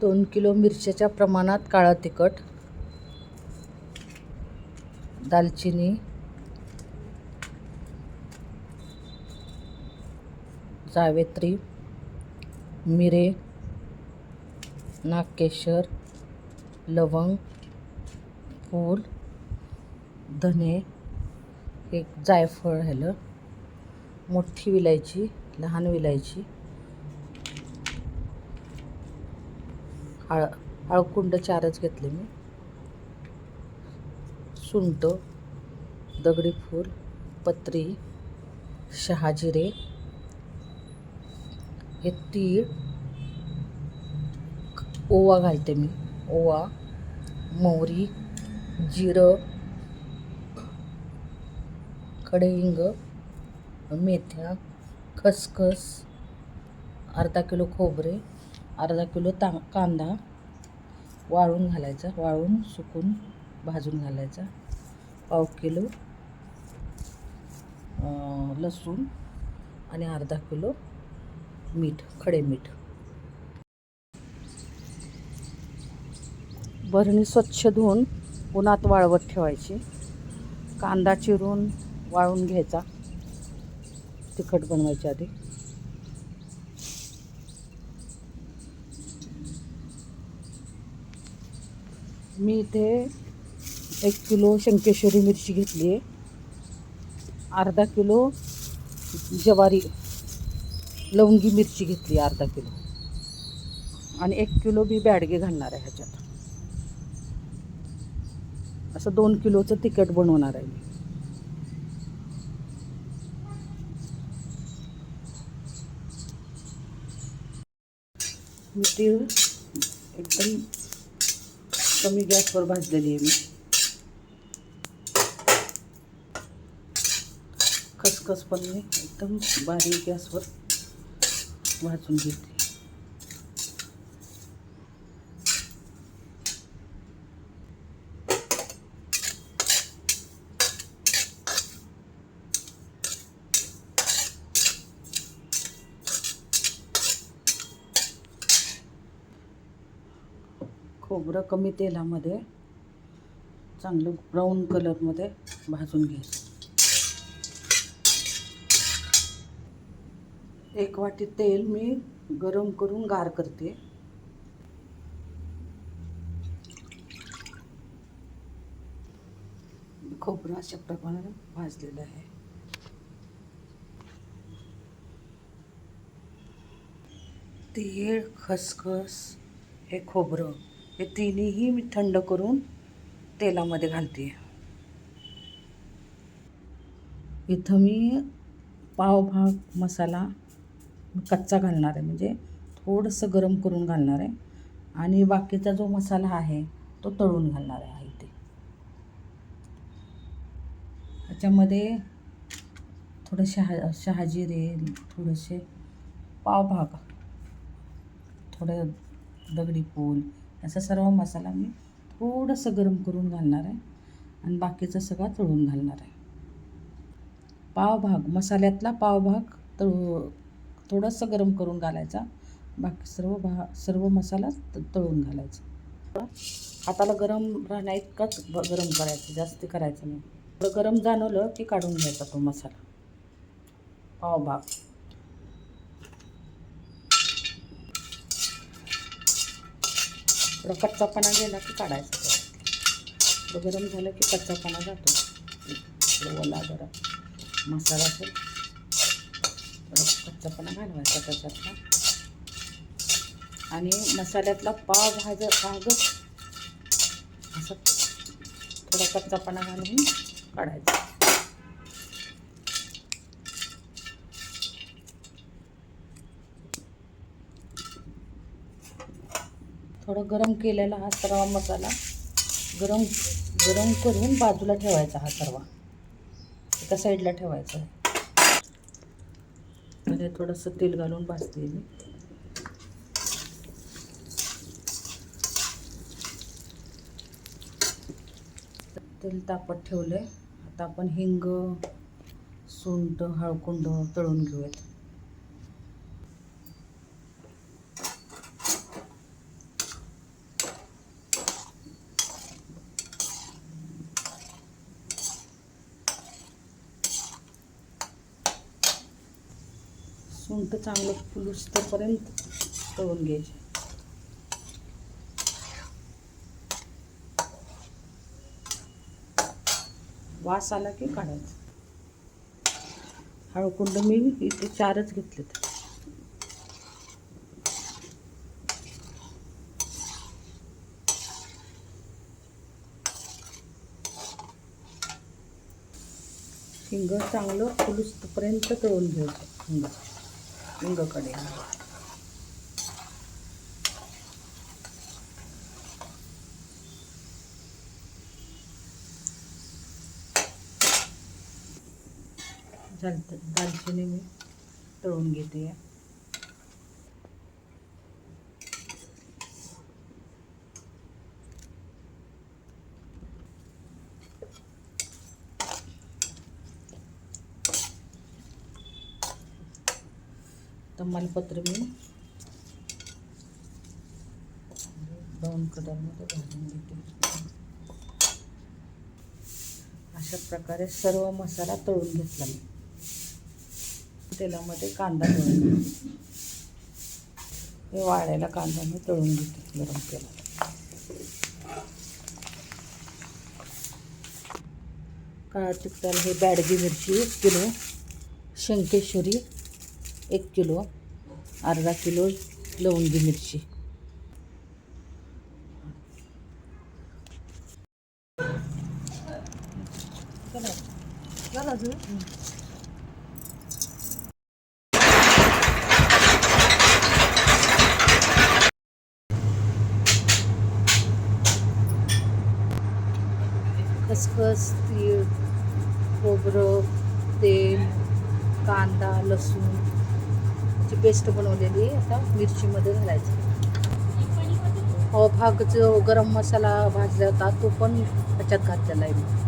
दोन किलो मिरच्याच्या प्रमाणात काळं तिखट दालचिनी जावेत्री मिरे नागकेशर लवंग फूल धने एक जायफळ ह्यालं मोठी विलायची लहान विलायची आळ आळकुंड चारच घेतले मी. सुंट दगडी फूल पत्री शहाजिरे हे तीळ ओवा घालते मी. ओवा मोहरी जिरं कढईंग मेथ्या खसखस अर्धा किलो खोबरे अर्धा किलो ता कांदा वाळून घालायचा वाळून सुकून भाजून घालायचा. पाव किलो लसूण आणि अर्धा किलो मीठ खडे मीठ. बरणी स्वच्छ धुवून उन्हात वाळवत ठेवायची. कांदा चिरून वाळून घ्यायचा. तिखट बनवायच्या आधी. मी इथे एक किलो शंकेश्वरी मिरची घेतली आहे. अर्धा किलो ज्वारी लवंगी मिरची घेतली अर्धा किलो. आणि एक किलो बी बॅडगे घालणार आहे ह्याच्यात. असं दोन किलोचं तिखट बनवणार आहे मी. मी तीळ एकदम कमी गॅसवर भाजलेली आहे मी खसखस पण मी एकदम बारीक गॅसवर भाजून घेते खोबरं कमी तेलामध्ये चांगलं ब्राऊन कलरमध्ये भाजून घ्यायचं. एक वाटी तेल मी गरम करून गार करते. खोबरं अशा प्रमाणे भाजलेलं आहे. तीळ खसखस हे खोबरं. हे तिन्हीही मी थंड करून तेलामध्ये घालते इथं मी पावभाग मसाला कच्चा घालणार आहे. म्हणजे थोडंसं गरम करून घालणार आहे. आणि बाकीचा जो मसाला आहे तो तळून घालणार आहे इथे. त्याच्यामध्ये थोडं शहा शहाजिरे थोडेसे पावभाग थोडं दगडी पोल असा सर्व मसाला मी थोडंसं गरम करून घालणार आहे आणि बाकीचं सगळं तळून घालणार आहे. पावभाग मसाल्यातला पावभाग तळू थोडंसं गरम करून घालायचा. बाकी सर्व भा सर्व मसाला त- तळून घालायचा. हाताला गरम राहण्या इतकाच गरम करायचं जास्त करायचं नाही. थोडं गरम जाणवलं की काढून घ्यायचा तो मसाला. पावभाग. थोडा कच्चापणा गेला की काढायचा. थोडं गरम झालं की कच्चापणा जातो. थोडं ओला जरा मसाला असेल थोडा कच्चापणा घालवायचा त्याच्यातला. आणि मसाल्यातला पाव भाज भागच असं थोडा कच्चापणा घालून काढायचा. थोडं गरम केलेला हा सर्व मसाला गरम गरम करून बाजूला ठेवायचा हा सर्व. एका साईडला ठेवायचा. आहे थोडंसं तेल घालून भाजते मी. तेल तापत ठेवलं आहे आता आपण हिंग सुंट हळकुंड तळून घेऊयात. उंट चांगलं फुलुस्तपर्यंत तळून घ्यायचे. वास आला की काढायचं. हळकुंड मी इथे चारच घेतलेत. हिंग चांगलं फुलुस्तपर्यंत तळून घ्यायचं. हिंग हिंगकडे चालतं दालचिनी मी तळून घेते. तमालपत्र मी ब्राऊन कलरमध्ये घालून घेते. अशा प्रकारे सर्व मसाला तळून घेतला मी. तेलामध्ये कांदा तळून हे वाळलेला कांदा मी तळून घेते गरम तेलात. काळा तिखटाला हे बॅडगी मिरची एक किलो शंकेश्वरी एक किलो अर्धा किलो लवंगी मिरची. खसखस तीळ खोबरं तेल कांदा लसूण. ची पेस्ट बनवलेली आता मिरचीमध्ये घालायची. हो भाग जो गरम मसाला भाजला होता तो पण त्याच्यात घातलेला आहे मी.